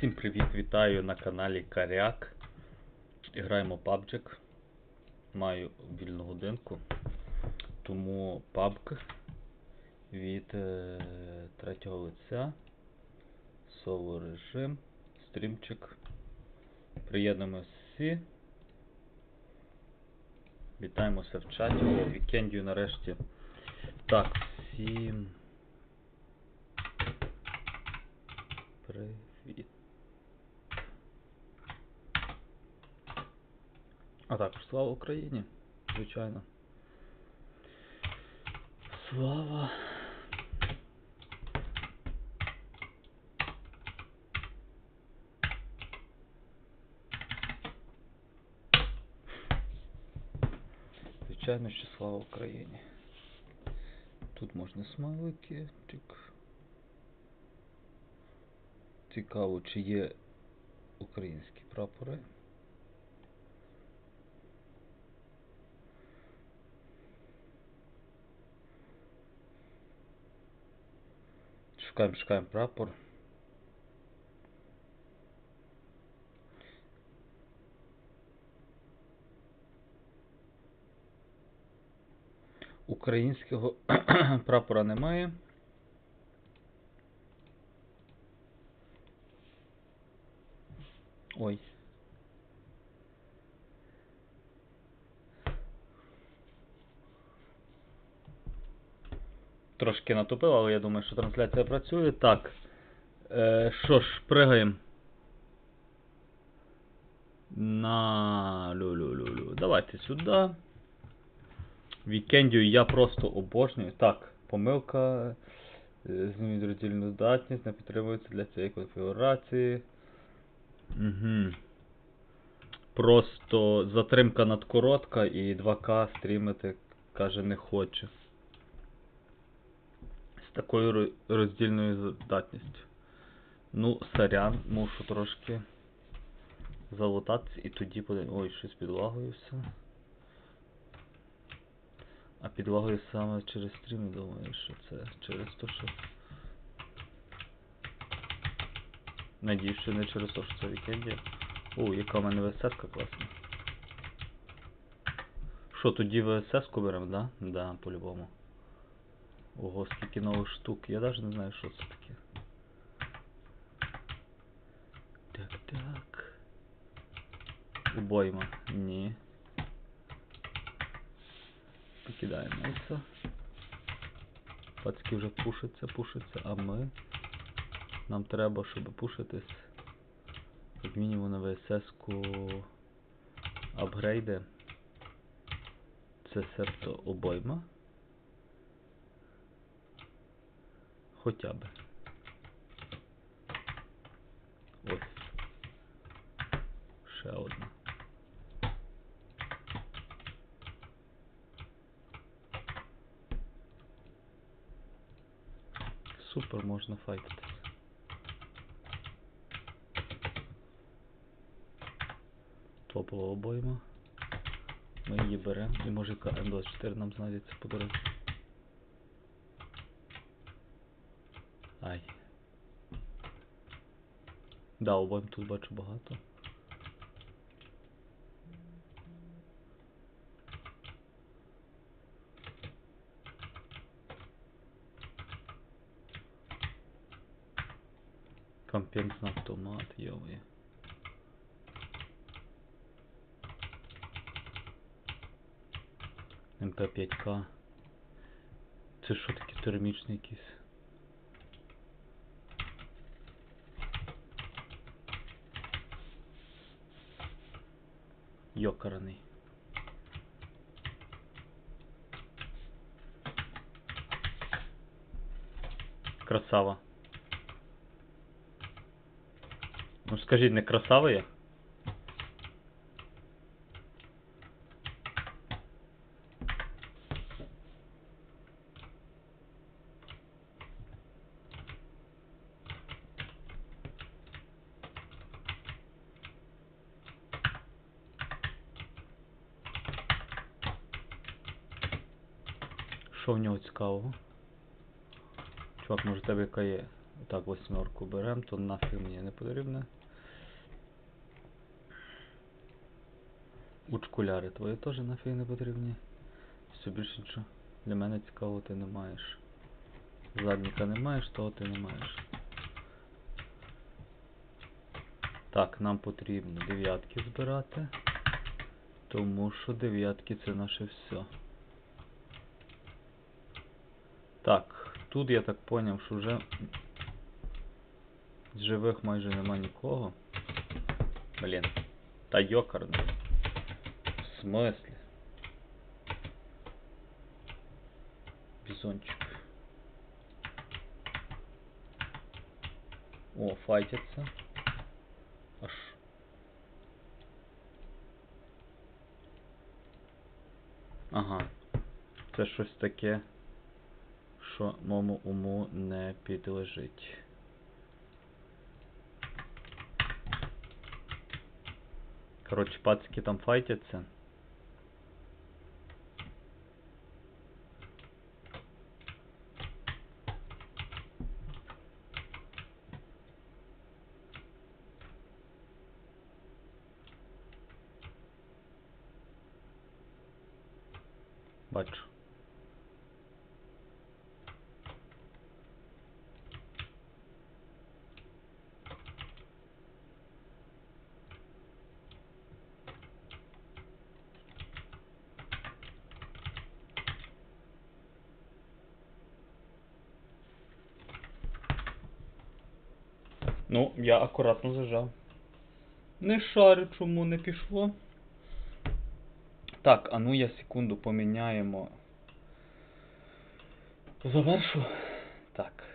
Всім привіт, вітаю на каналі Каряк. Граємо PUBG. Маю вільну годинку. Тому PUBG від е, третього лиця. Соло режим. Стрімчик. Приєднуємося всі. Вітаємося в чаті. Вікендію нарешті. Так, всім. Привіт. А також слава Україні, звичайно. Слава. Звичайно, що слава Україні. Тут можна смайлики. Цікаво, чи є українські прапори. Шукаємо, шукаємо прапор. Українського прапора немає. Ой. Трошки натупив, але я думаю, що трансляція працює. Так. Е, що ж, пригаємо. На лю-лю-лю-лю. Давайте сюди. Вікендію я просто обожнюю. Так, помилка. Е, Зніміть роздільну здатність, не підтримується для цієї конфігурації. Угу. Просто затримка надкоротка і 2К стрімити, каже, не хоче. Такою роздільною здатністю. Ну, сорян, мушу трошки залутатися і тоді буде. Ой, щось підлагою все. А підлагою саме через стрім, думаю, що це через те, що. Надіюсь, що не через те, що це вікенді. О, яка в мене ВСС-ка класна. Що, тоді ВСС-ку беремо, да? Да, по-любому. Ого, скільки нових штук. Я навіть не знаю, що це таке. Так, так. Убойма. Ні. Покидаємо це. Пацки вже пушаться, пушаться, а ми. Нам треба, щоб пушитись. Як мінімум на ВСС-ку апгрейди. Це серто обойма. Хоча б. Ось. Ще одна. Супер, можна файтитись. Топова обойма. Ми її беремо. І може яка М24 нам знайдеться по дорозі. Ай. Да, обойм тут бачу багато. Компенсный автомат, йовий. МП5К. Це що таке термічний якийсь? Йокараний. Красава. Ну скажіть, не красава я? Що в нього цікавого? Чувак, може тебе яка є Так, восьмерку берем, то нафіг мені не потрібне. Учкуляри твої теж нафіг не потрібні. Все більше нічого. Для мене цікавого ти не маєш. Задніка не маєш, того ти не маєш. Так, нам потрібно дев'ятки збирати. Тому що дев'ятки це наше все. Так, тут я так поняв, що вже з живих майже нема нікого. Блін. Та йокарно. В смислі? Бізончик. О, файтяться. Аж. Ага. Це щось таке, Моєму уму не підлежить. Коротше, пацики там файтяться. Бачу. Ну, я акуратно зажав. Не шарю, чому не пішло. Так, а ну я секунду поміняємо. Завершу. Так.